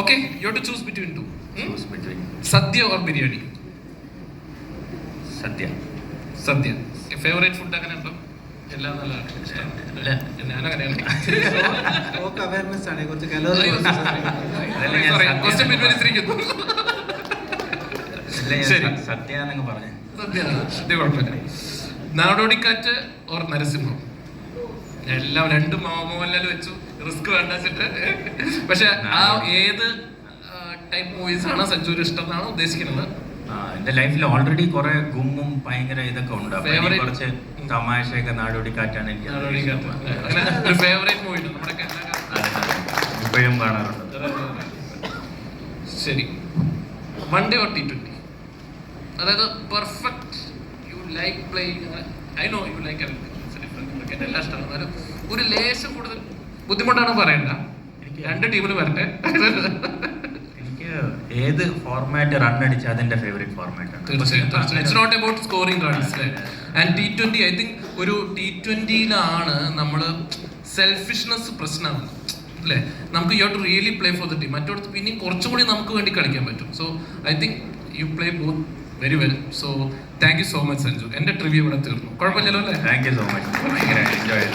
Okay you to choose between two Choose between. Sadya or biryani sadya sadya favourite food അങ്ങനെ ഉണ്ടോ എല്ലാം Nadodikkattu or Narasimham? എല്ലാം രണ്ട് മോഹൻലാൽ വെച്ചു. റിസ്ക് വേണ്ട വെച്ചിട്ട്. പക്ഷെ ആ ഏത് ടൈപ്പ് മൂവീസ് ആണ് സഞ്ജുവിന് ഇഷ്ടം എന്നാണ് ഉദ്ദേശിക്കുന്നത് എന്റെ ലൈഫിൽ ഓൾറെഡി കുറെ ഗുമ്മും ഭയങ്കര ഇതൊക്കെ ഉണ്ട്. അപ്പൊ കുറച്ച് തമാശയൊക്കെ നാടോടി കാറ്റാണ് എനിക്ക് ഫേവറേറ്റ് മൂവി ഇപ്പോഴും കാണാറുണ്ട്. ശരി. One day or T twenty അതായത് perfect you like playing I know you like cricket എല്ലാം ഇഷ്ടമാണ് എന്നാലും ഒരു ലേശം കൂടുതൽ ബുദ്ധിമുട്ടാണ് പറയണ്ട. എനിക്ക് രണ്ട് ടീമിന് വരട്ടെ. എനിക്ക് ഏത് ഫോർമാറ്റ് റൺ അടിച്ച അതിന്റെ ഫേവറേറ്റ് ഫോർമാറ്റ് തീർച്ചയായും it's not about scoring runs and T twenty I think ഒരു ടി ട്വന്റിയിലാണ് നമ്മൾ സെൽഫിഷ്നെസ് പ്രശ്നമാണ്. അല്ലേ? നമുക്ക് you to really play for the team മറ്റോടത്ത് പിന്നെയും കുറച്ചുകൂടി നമുക്ക് വേണ്ടി കളിക്കാൻ പറ്റും. So I think you play both very well so thank you so much Sanju എന്റെ ട്രിവ്യൂ ഇവിടെ തീർന്നു. കുഴപ്പമില്ലല്ലോ അല്ലേ? താങ്ക് യു സോ മച്ച് ഭയങ്കര എൻജോയ്